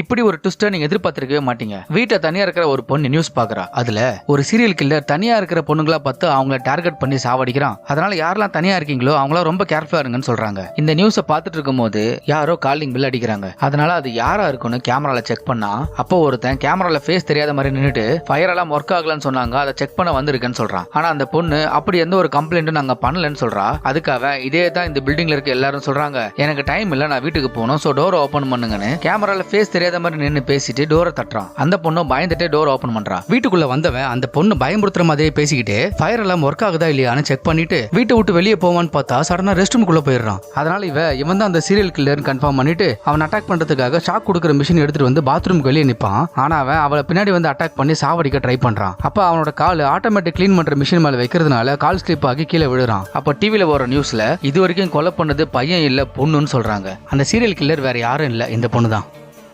இப்படி ஒரு ட்விஸ்டை நீங்க எதிர்பார்த்திருக்கவே மாட்டீங்க. வீட்டை தனியா இருக்கிற ஒரு பொண்ணு நியூஸ் பாக்குறா அதுல ஒரு சீரியல் கில்லர் தனியா இருக்கிற பொண்ணுங்களா பார்த்து அவங்கள டார்கெட் பண்ணி சாவடிக்கிறான். அதனால யாரெல்லாம் தனியா இருக்கீங்களோ அவங்களாம் ரொம்ப கேர்ஃபுல்லா இருங்கன்னு சொல்றாங்க. இந்த நியூஸை பார்த்துட்டு இருக்கும்போது யாரோ காலிங் பில் அடிக்கிறாங்க. அதனால அது யாரா இருக்கும்னு கேமரால செக் பண்ணா அப்போ ஒருத்தன் கேமரால ஃபேஸ் தெரியாத மாதிரி நின்றுட்டு ஃபயர் எல்லாம் ஒர்க் ஆகலன்னு சொன்னாங்க அதை செக் பண்ண வந்திருக்கேன்னு சொல்றான். ஆனா அந்த பொண்ணு அப்படி எந்த ஒரு கம்ப்ளைண்ட்டும் நாங்க பண்ணலன்னு சொல்றா. அதுக்காக இதே தான் இந்த பில்டிங்ல இருக்க எல்லாரும் சொல்றாங்க எனக்கு டைம் இல்ல நான் வீட்டுக்கு போகணும். ஸோ டோர் ஓபன் பண்ணுங்கன்னு. கேமரால ஃபேஸ் தெரியாத மாதிரி நின்று பேசிட்டு டோரை தட்டுறான். அந்த பொண்ணு பயந்துட்டே டோர் ஓபன் பண்றா. வீட்டுக்குள்ள வந்தவன் அந்த பொண்ணு பயமுறுத்துற மாதிரியே பேசிக்கிட்டு ஃபயர் எல்லாம் ஒர்க் ஆகுதா இல்லையான்னு செக் பண்ணிட்டு வீட்டை விட்டு வெளியே போவான்னு பார்த்தா சடனா ரெஸ்ட் ரூம்குள்ள போயிடுறான். அதனால இவ இவன் தான் அந்த சீரியல் கில்லர்னு கன்ஃபார்ம் பண்ணிட்டு அவன் அட்டாக் பண்றதுக்காக ஷாக் கொடுக்குற மிஷின் எடுத்துட்டு வந்து பாத்ரூம் வெளியே நிப்பான். ஆனா அவன் அவளை பின்னாடி வந்து அட்டாக் பண்ணி சாவடிக்க ட்ரை பண்றான். அப்ப அவனோட கால் ஆட்டோமேட்டிக் க்ளீன் பண்ற மிஷின் மேல வைக்கிறதுனால கால் ஸ்லிப் ஆகி கீழே விழுறான். அப்ப டிவில வர நியூஸ்ல இது வரைக்கும் கொலை பண்ணது பையன் இல்ல பொண்ணுன்னு சொல்றாங்க. அந்த சீரியல் கில்லர் வேற யாரும் இல்ல இந்த பொண்ணு தான்